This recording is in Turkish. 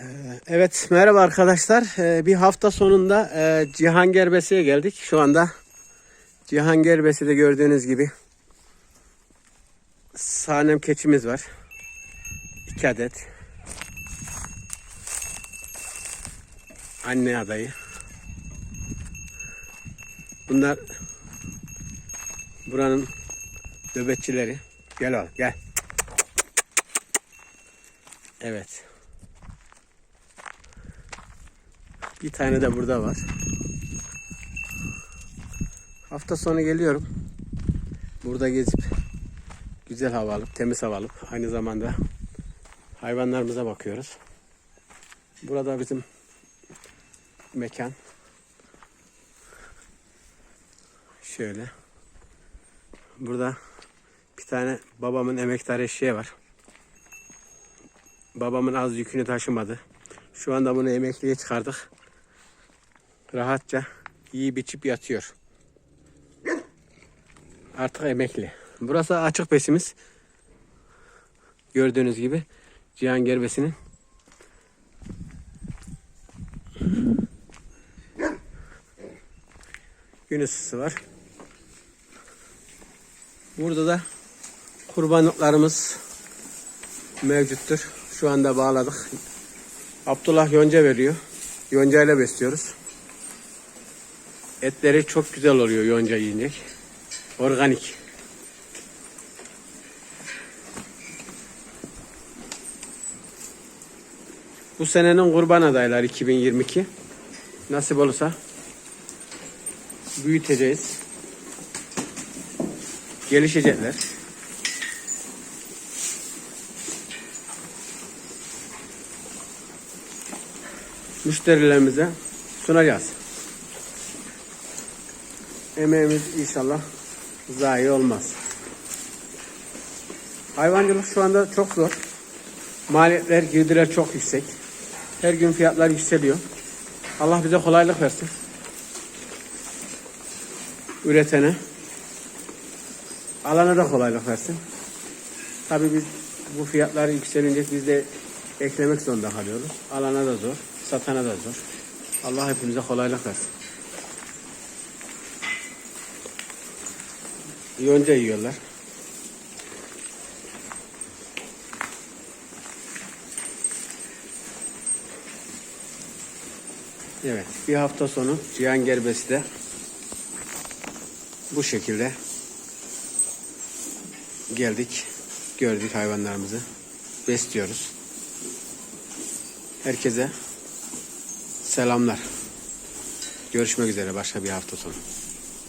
Ee, Evet merhaba arkadaşlar. Ee, Bir hafta sonunda e, Cihangir Besi'ye geldik. Şu anda Cihangir Besi'de gördüğünüz gibi sanem keçimiz var. İki adet. Anne adayı. Bunlar buranın nöbetçileri. Gel oğlum gel. Evet. Bir tane de burada var. Hafta sonu geliyorum. Burada gezip güzel hava alıp, temiz hava alıp aynı zamanda hayvanlarımıza bakıyoruz. Burada bizim mekan. Şöyle. Burada bir tane babamın emektar eşeği var. Babamın az yükünü taşımadı. Şu anda bunu emekliye çıkardık. Rahatça yiyip içip yatıyor. Artık emekli. Burası açık besimiz. Gördüğünüz gibi Cihangir besinin gün ısısı var. Burada da kurbanlıklarımız mevcuttur. Şu anda bağladık. Abdullah yonca veriyor. Yonca ile besliyoruz. Etleri çok güzel oluyor yonca yiyince. Organik. Bu senenin kurban adayları 2022. Nasip olursa büyüteceğiz. Gelişecekler. müşterilerimize sunacağız. Emeğimiz inşallah zayi olmaz. Hayvancılık şu anda çok zor. Maliyetler, girdiler çok yüksek. Her gün fiyatlar yükseliyor. Allah bize kolaylık versin. Üretene. Alana da kolaylık versin. Tabii biz bu fiyatlar yükselince biz de eklemek zorunda kalıyoruz. Alana da zor, satana da zor. Allah hepimize kolaylık versin. Yonca yiyorlar. Evet, bir hafta sonu Cihangir Besi'de bu şekilde geldik, gördük hayvanlarımızı, besliyoruz. Herkese selamlar. Görüşmek üzere başka bir hafta sonu.